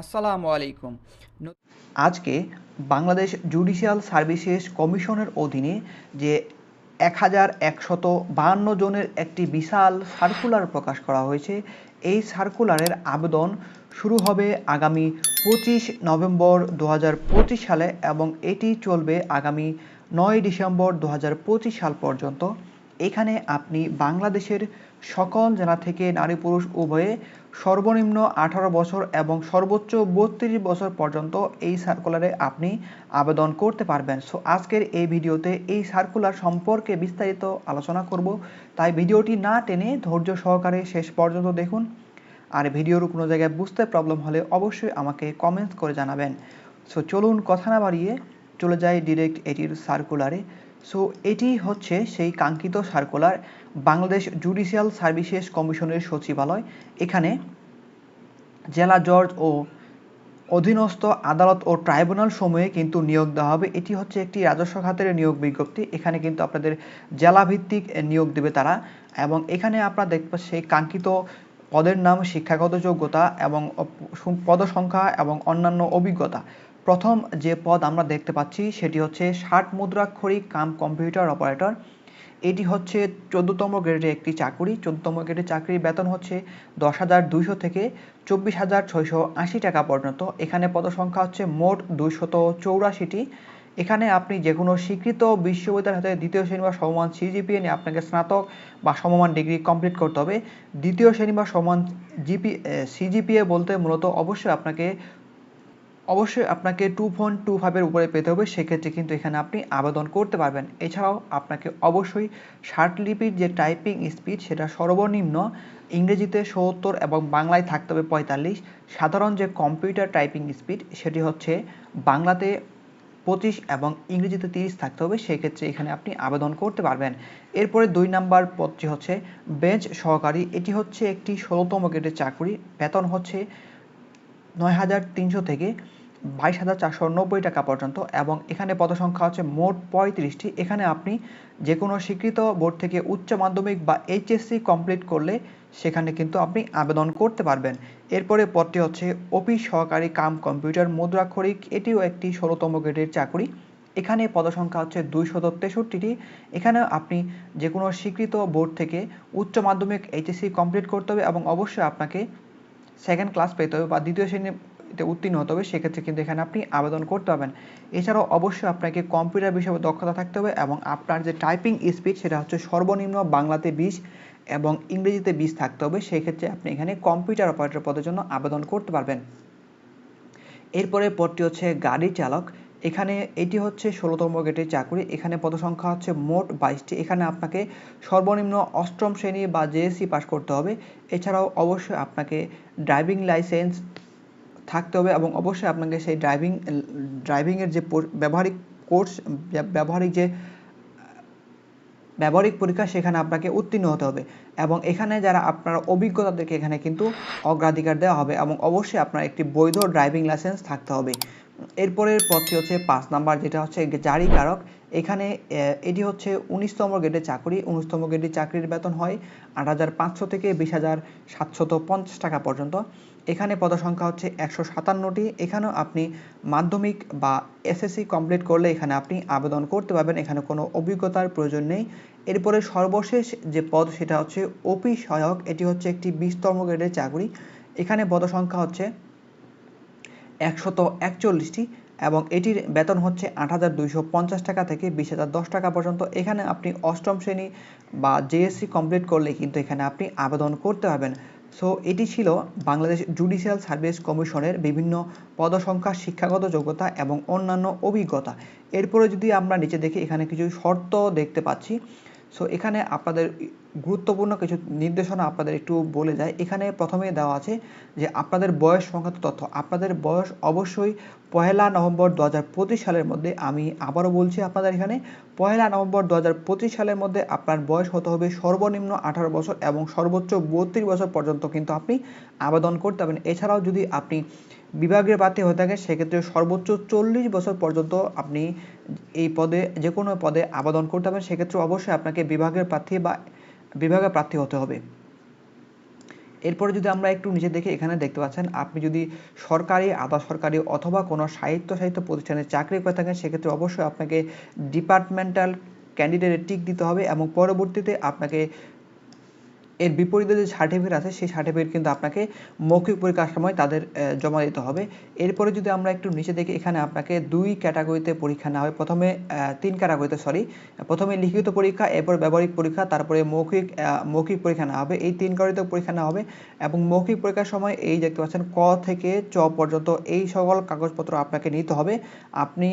আসসালামু আলাইকুম। আজকে বাংলাদেশ জুডিশিয়াল সার্ভিসেস কমিশনের অধীনে যে এক হাজার একশত বাহান্ন জনের একটি বিশাল সার্কুলার প্রকাশ করা হয়েছে এই সার্কুলারের আবেদন শুরু হবে আগামী পঁচিশ নভেম্বর দু হাজার পঁচিশ সালে এবং এটি চলবে আগামী নয় ডিসেম্বর দু হাজার পঁচিশ সাল পর্যন্ত। এখানে আপনি বাংলাদেশের সকল জেলা থেকে নারী পুরুষ উভয়ে সর্বনিম্ন আঠারো বছর এবং সর্বোচ্চ বত্রিশ বছর পর্যন্ত এই সার্কুলারে আপনি আবেদন করতে পারবেন। সো আজকের এই ভিডিওতে এই সার্কুলার সম্পর্কে বিস্তারিত আলোচনা করব। তাই ভিডিওটি না টেনে ধৈর্য সহকারে শেষ পর্যন্ত দেখুন। আর ভিডিওর কোনো জায়গায় বুঝতে প্রবলেম হলে অবশ্যই আমাকে কমেন্টস করে জানাবেন। সো চলুন কথা না বাড়িয়ে চলে যাই ডিরেক্ট এটির সার্কুলারে সো এটি হচ্ছে সেই কাঙ্ক্ষিত সার্কুলার বাংলাদেশ জুডিশিয়াল সার্ভিসেস কমিশনের সচিবালয়। এখানে জেলা জজ ও অধীনস্থ আদালত ও ট্রাইব্যুনাল সমূহে কিন্তু নিয়োগ দেওয়া হবে। এটি হচ্ছে একটি রাজস্ব খাতের নিয়োগ বিজ্ঞপ্তি। এখানে কিন্তু আপনাদের জেলা ভিত্তিক নিয়োগ দেবে তারা এবং এখানে আপনারা দেখবেন সেই কাঙ্ক্ষিত পদের নাম, শিক্ষাগত যোগ্যতা এবং পদ সংখ্যা এবং অন্যান্য অভিজ্ঞতা। প্রথম যে পদ আমরা দেখতে পাচ্ছি সেটি হচ্ছে ষাট মুদ্রাক্ষরিক কাম কম্পিউটার অপারেটর। এটি হচ্ছে চোদ্দতম গ্রেডের একটি চাকুরি। চোদ্দতম গ্রেডের চাকরির বেতন হচ্ছে দশ হাজার দুইশো থেকে চব্বিশ হাজার ছয়শো আশি টাকা পর্যন্ত। এখানে পদসংখ্যা হচ্ছে মোট দুইশত চৌরাশিটি। এখানে আপনি যে কোনো স্বীকৃত বিশ্ববিদ্যালয় হাতে দ্বিতীয় শ্রেণি বা সমমান সিজিপিএ নিয়ে আপনাকে স্নাতক বা সমমান ডিগ্রি কমপ্লিট করতে হবে। দ্বিতীয় শ্রেণি বা সমান জিপি সিজিপিএ বলতে মূলত অবশ্যই আপনাকে অবশ্যই আপনাকে টু পয়েন্ট টু ফাইভের উপরে পেতে হবে, সেক্ষেত্রে কিন্তু এখানে আপনি আবেদন করতে পারবেন। এছাড়াও আপনাকে অবশ্যই লিপির যে টাইপিং স্পিড সেটা সর্বনিম্ন ইংরেজিতে সত্তর এবং বাংলায় থাকতে হবে পঁয়তাল্লিশ। সাধারণ যে কম্পিউটার টাইপিং স্পিড সেটি হচ্ছে বাংলাতে পঁচিশ এবং ইংরেজিতে তিরিশ থাকতে হবে, সেক্ষেত্রে এখানে আপনি আবেদন করতে পারবেন। এরপরে দুই নাম্বার পদটি হচ্ছে বেঞ্চ সহকারী। এটি হচ্ছে একটি ষোলোতম গ্রেডের চাকরি। বেতন হচ্ছে নয় হাজার তিনশো থেকে বাইশ হাজার চারশো নব্বই টাকা পর্যন্ত এবং এখানে পদসংখ্যা হচ্ছে মোট পঁয়ত্রিশটি। এখানে আপনি যে কোনো স্বীকৃত বোর্ড থেকে উচ্চ মাধ্যমিক বা এইচএসসি কমপ্লিট করলে সেখানে কিন্তু আপনি আবেদন করতে পারবেন। এরপরে পদটি হচ্ছে অফিস সহকারী কাম কম্পিউটার মুদ্রাক্ষরিক এটিও একটি ষোলোতম গ্রেডের চাকরি। এখানে পদসংখ্যা হচ্ছে দুইশত তেষট্টিটি। এখানে আপনি যে কোনো স্বীকৃত বোর্ড থেকে উচ্চ মাধ্যমিক, এইচএসসি কমপ্লিট করতে হবে এবং অবশ্যই আপনাকে সেকেন্ড ক্লাস পেতে হবে বা দ্বিতীয় শ্রেণীতে উত্তীর্ণ হতে হবে, সেক্ষেত্রে কিন্তু এখানে আপনি আবেদন করতে পারবেন। এছাড়াও অবশ্যই আপনাকে কম্পিউটার বিষয়ে দক্ষতা থাকতে হবে এবং আপনার যে টাইপিং স্পিড সেটা হচ্ছে সর্বনিম্ন বাংলাতে বিশ এবং ইংরেজিতে বিশ থাকতে হবে সেই ক্ষেত্রে আপনি এখানে কম্পিউটার অপারেটর পদের জন্য আবেদন করতে পারবেন। এরপরে পদটি হচ্ছে গাড়ি চালক। এখানে এটি হচ্ছে ষোলোতম গেটের চাকরি। এখানে পদসংখ্যা হচ্ছে মোট বাইশটি। এখানে আপনাকে সর্বনিম্ন অষ্টম শ্রেণি বা জেএসসি পাস করতে হবে। এছাড়াও অবশ্যই আপনাকে ড্রাইভিং লাইসেন্স থাকতে হবে এবং অবশ্যই আপনাকে সেই ড্রাইভিং ড্রাইভিংয়ের যে ব্যবহারিক কোর্স ব্যবহারিক যে, ব্যবহারিক পরীক্ষা সেখানে আপনাকে উত্তীর্ণ হতে হবে এবং এখানে যারা আপনার অভিজ্ঞতাদেরকে এখানে কিন্তু অগ্রাধিকার দেওয়া হবে এবং অবশ্যই আপনার একটি বৈধ ড্রাইভিং লাইসেন্স থাকতে হবে। এরপরের পদটি হচ্ছে পাঁচ নাম্বার যেটা হচ্ছে জারিকারক এখানে এটি হচ্ছে উনিশতম গ্রেডের চাকরি। উনিশতম গ্রেডের চাকরির বেতন হয় আট হাজার পাঁচশো থেকে বিশ হাজার সাতশত পঞ্চাশ টাকা পর্যন্ত। এখানে পদসংখ্যা হচ্ছে একশো সাতান্নটি। এখানেও আপনি মাধ্যমিক বা এসএসসি কমপ্লিট করলে এখানে আপনি আবেদন করতে পারবেন। এখানে কোনো অভিজ্ঞতার প্রয়োজন নেই। এরপরে সর্বশেষ যে পদ, সেটা হচ্ছে ওপি সহায়ক। এটি হচ্ছে একটি বিশতম গ্রেডের চাকরি। এখানে পদসংখ্যা হচ্ছে একশত একচল্লিশটি এবং এটির বেতন হচ্ছে আট হাজার দুইশো পঞ্চাশ টাকা থেকে বিশ হাজার দশ টাকা পর্যন্ত। এখানে আপনি অষ্টম শ্রেণি বা জেএসসি কমপ্লিট করলে কিন্তু এখানে আপনি আবেদন করতে পারবেন। সো এটি ছিল বাংলাদেশ জুডিশিয়াল সার্ভিস কমিশনের বিভিন্ন পদসংখ্যা, শিক্ষাগত যোগ্যতা এবং অন্যান্য অভিজ্ঞতা। এরপরে যদি আমরা নিচে দেখি, এখানে কিছু শর্ত দেখতে পাচ্ছি। সো এখানে আপনাদের গুরুত্বপূর্ণ কিছু নির্দেশনা আপনাদের একটু বলে যায়। এখানে প্রথমে দেওয়া আছে যে আপনাদের বয়স সংক্রান্ত তথ্য। আপনাদের বয়স অবশ্যই পহেলা নভেম্বর দু হাজার পঁচিশ সালের মধ্যে, আমি আবারও বলছি আপনাদের এখানে পহেলা নভেম্বর দু হাজার পঁচিশ সালের মধ্যে আপনার বয়স হতে হবে সর্বনিম্ন আঠারো বছর এবং সর্বোচ্চ বত্রিশ বছর পর্যন্ত কিন্তু আপনি আবেদন করতে পারবেন। এছাড়াও যদি আপনি বিভাগের প্রার্থী হয়ে থাকে সেক্ষেত্রে সর্বোচ্চ চল্লিশ বছর পর্যন্ত আপনি এই পদে, যে কোনো পদে আবেদন করতে পারবেন সেক্ষেত্রে অবশ্যই আপনাকে বিভাগের প্রার্থী বা বিভাগে প্রার্থী হতে হবে। এরপরে যদি আমরা একটু নিচে দেখি, এখানে দেখতে পাচ্ছেন, আপনি যদি সরকারি, আধা সরকারি অথবা কোনো সাহিত্য সাহিত্য প্রতিষ্ঠানে চাকরি করে থাকেন, সেক্ষেত্রে অবশ্যই আপনাকে ডিপার্টমেন্টাল ক্যান্ডিডেটের টিক দিতে হবে এবং পরবর্তীতে আপনাকে এর বিপরীতে যে সার্টিফিকেট আছে, সেই সার্টিফিকেট কিন্তু আপনাকে মৌখিক পরীক্ষার সময় তাদের জমা দিতে হবে। এরপরে যদি আমরা একটু নিচে দেখি, এখানে আপনাকে দুই ক্যাটাগরিতে পরীক্ষা নেওয়া হবে। প্রথমে তিন ক্যাটাগরিতে সরি প্রথমে লিখিত পরীক্ষা, এরপর ব্যবহারিক পরীক্ষা, তারপরে মৌখিক মৌখিক পরীক্ষা নেওয়া হবে। এই তিন ক্যাটাগরিতে পরীক্ষা নেওয়া হবে এবং মৌখিক পরীক্ষার সময় এই দেখতে পাচ্ছেন ক থেকে চ পর্যন্ত এই সকল কাগজপত্র আপনাকে নিতে হবে। আপনি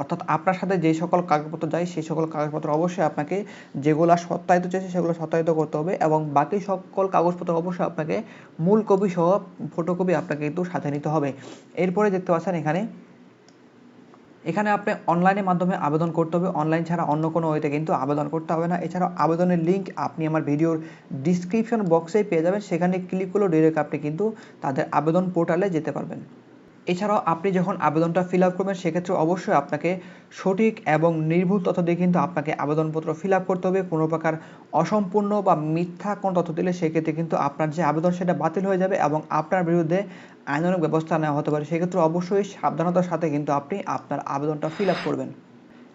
অর্থাৎ আপনার সাথে যে সকল কাগজপত্র যায়, সেই সকল কাগজপত্র অবশ্যই আপনাকে যেগুলো সত্যায়িত চেয়েছে সেগুলো সত্যায়িত করতে হবে এবং বাকি সকল কাগজপত্র অবশ্যই আপনাকে মূল কপি সহ ফটোকপি আপনাকে কিন্তু সাথে নিতে হবে। এরপরে দেখতে পাচ্ছেন এখানে এখানে আপনি অনলাইনের মাধ্যমে আবেদন করতে হবে। অনলাইন ছাড়া অন্য কোনো ওয়েতে কিন্তু আবেদন করতে হবে না। এছাড়াও আবেদনের লিঙ্ক আপনি আমার ভিডিওর ডিসক্রিপশন বক্সেই পেয়ে যাবেন। সেখানে ক্লিক করলেও ডিরেক্ট আপনি কিন্তু তাদের আবেদন পোর্টালে যেতে পারবেন। এছাড়াও আপনি যখন আবেদনটা ফিল আপ করবেন, সেক্ষেত্রে অবশ্যই আপনাকে সঠিক এবং নির্ভুল তথ্য দিয়ে কিন্তু আপনাকে আবেদনপত্র ফিল আপ করতে হবে। কোনো প্রকার অসম্পূর্ণ বা মিথ্যা কোনো তথ্য দিলে সেক্ষেত্রে কিন্তু আপনার যে আবেদন, সেটা বাতিল হয়ে যাবে এবং আপনার বিরুদ্ধে আইনানুগ ব্যবস্থা নেওয়া হতে পারে। সেক্ষেত্রে অবশ্যই সাবধানতার সাথে কিন্তু আপনি আপনার আবেদনটা ফিল আপ করবেন।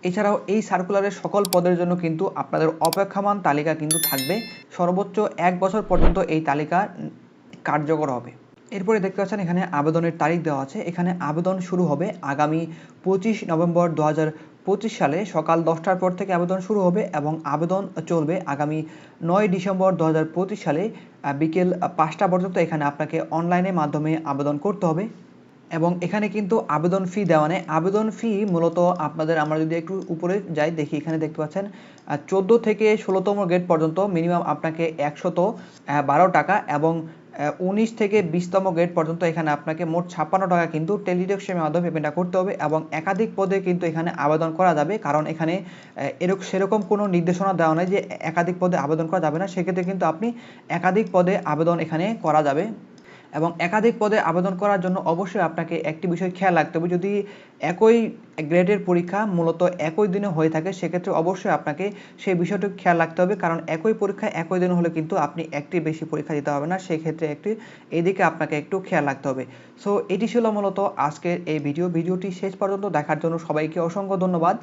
এছাড়াও এই সার্কুলারের সকল পদের জন্য কিন্তু আপনাদের অপেক্ষমান তালিকা কিন্তু থাকবে। সর্বোচ্চ এক বছর পর্যন্ত এই তালিকা কার্যকর হবে। এরপরে দেখতে পাচ্ছেন এখানে আবেদনের তারিখ দেওয়া আছে। এখানে আবেদন শুরু হবে আগামী পঁচিশ নভেম্বর দু পঁচিশ সালে সকাল দশটার পর থেকে আবেদন শুরু হবে এবং আবেদন চলবে আগামী নয় ডিসেম্বর দু সালে বিকেল পাঁচটা পর্যন্ত এখানে আপনাকে অনলাইনের মাধ্যমে আবেদন করতে হবে। এবং এখানে কিন্তু আবেদন ফি দেওয়া নেই। আবেদন ফি মূলত আপনাদের আমরা যদি একটু উপরে যাই, দেখি এখানে দেখতে পাচ্ছেন চোদ্দ থেকে ষোলোতম গ্রেড পর্যন্ত মিনিমাম আপনাকে একশত বারো টাকা এবং উনিশ থেকে বিশতম গ্রেড পর্যন্ত এখানে আপনাকে মোট ছাপ্পান্ন টাকা কিন্তু টেলিডক্সের মাধ্যমে পেমেন্টটা করতে হবে এবং একাধিক পদে কিন্তু এখানে আবেদন করা যাবে। কারণ এখানে এরকম সেরকম কোনো নির্দেশনা দেওয়া নেই যে একাধিক পদে আবেদন করা যাবে না। সেক্ষেত্রে কিন্তু আপনি একাধিক পদে আবেদন এখানে করা যাবে। এবং একাধিক পদে আবেদন করার জন্য অবশ্যই আপনাকে একটি বিষয় খেয়াল রাখতে হবে। যদি একই গ্রেডের পরীক্ষা মূলত একই দিনে হয়ে থাকে, সেক্ষেত্রে অবশ্যই আপনাকে সেই বিষয়টি খেয়াল রাখতে হবে। কারণ একই পরীক্ষা একই দিনে হলে কিন্তু আপনি একটি বেশি পরীক্ষা দিতে হবে না, সেক্ষেত্রে একটি এদিকে আপনাকে একটু খেয়াল রাখতে হবে। সো এটি ছিল মূলত আজকের এই ভিডিও। ভিডিওটি শেষ পর্যন্ত দেখার জন্য সবাইকে অসংখ্য ধন্যবাদ।